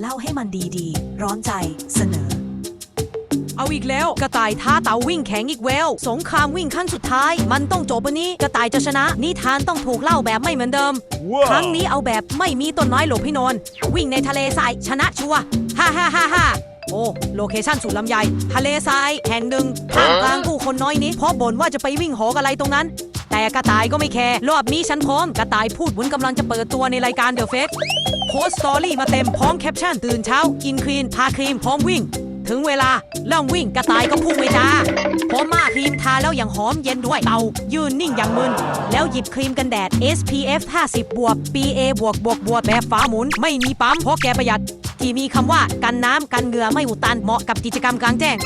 เล่าให้มันดีๆ ร้อนใจเสนอ เอาอีกแล้ว กระต่ายท้าเต่าวิ่งแข่งอีกแล้ว สงครามวิ่งขั้นสุดท้าย มันต้องจบวันนี้ กระต่ายจะชนะ นิทานต้องถูกเล่าแบบไม่เหมือนเดิมว้าวครั้งนี้เอาแบบไม่มีต้นไม้หลบให้นอน วิ่งในทะเลทรายชนะชัวร์ฮ่าฮ่าฮ่าฮ่าโอ้ โลเคชั่นสุดลำไยทะเลทรายแห่งหนึ่งท่ามกลางผู้คนน้อยนิดเพราะบ่นว่าจะไปวิ่งหอกอะไรตรงนั้น แต่กระต่ายก็ไม่แคร์รอบนี้ฉันพร้อมกระต่ายพูดเหมือนกำลังจะเปิดตัวในรายการเดอะเฟสโพสต์สตอรี่มาเต็มพร้อมแคปชั่นตื่นเช้า กินครีนทาครีมพร้อมวิ่ง ถึงเวลาเริ่มวิ่งกระต่ายก็พุ่งไปจ้าพร้อมมาครีมทาแล้วอย่างหอมเย็นด้วยเตายืนนิ่งอย่างมึน แล้วหยิบครีมกันแดด SPF 50บวก PA บวกบวกบวกแบบฟ้าหมุนไม่มีปั๊มเพราะแกประหยัดที่มีคำว่ากันน้ำกันเหงื่อไม่อุดตันเหมาะกับกิจกรรมกลางแจ้ง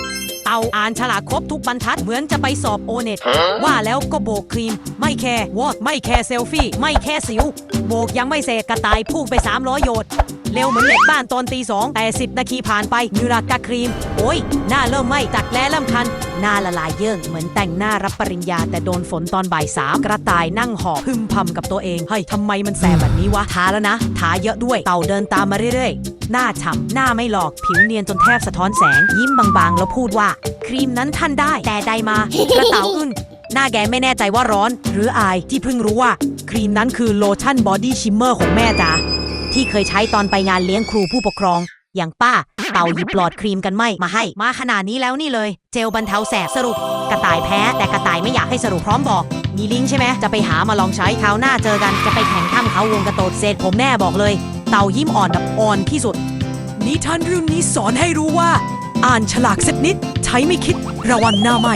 เตาอ่านฉลากครบทุกบรรทัดเหมือนจะไปสอบโอเน็ตว่าแล้วก็โบกครีม ไม่แคร์วอดไม่แคร์เซลฟี่ ไม่แคร์สิว โบกยังไม่เสร็จกระต่ายพุ่งไป 300 โยชน์เร็วเหมือนเหล็กบ้านตอนตีสองแต่ 10 นาทีผ่านไปนิรักกะครีม โอ้ย หน้าเริ่มไหม้จักแล้เริ่มคัน หน้าละลายเยิ่งเหมือนแต่งหน้ารับปริญญา แต่โดนฝนตอนบ่ายสามกระต่ายนั่งหอบพึมพำกับตัวเองเฮ้ยทำไมมันแสบแบบนี้วะทาแล้วนะทาเยอะด้วยเต่าเดินตามมาเรื่อยๆ หน้าฉ่ำหน้าไม่หลอก ผิวเนียนจนแทบสะท้อนแสง ยิ้มบางๆ แล้วพูดว่า ครีมนั้นท่านได้แต่ใดมา กระเต่าอึ้นหน้าแกไม่แน่ใจว่าร้อน หรืออายที่เพิ่งรู้ว่า ครีมนั้นคือโลชั่นบอดี้ชิมเมอร์ของแม่จ้าที่เคยใช้ตอนไปงานเลี้ยงครูผู้ปกครอง อย่างป้า เต่าหยิบหลอดครีมกันไหมมาให้ มาขนาดนี้แล้วนี่เลย เจลบรรเทาแสบสรุป กระต่ายแพ้ แต่กระต่ายไม่อยากให้สรุปพร้อมบอก มีลิงก์ใช่ไหมจะไปหามาลองใช้คราวหน้าเจอกันจะไปแข่งข้ามเขาวงกระโตดเสร็จผมแน่บอกเลย เต่ายิ้มอ่อนแบบอ่อนที่สุด นิทานเรื่องนี้สอนให้รู้ว่า อ่านฉลากสักนิด ใช้ไม่คิดระวังหน้าไหม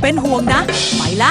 เป็นห่วงนะ ไปละ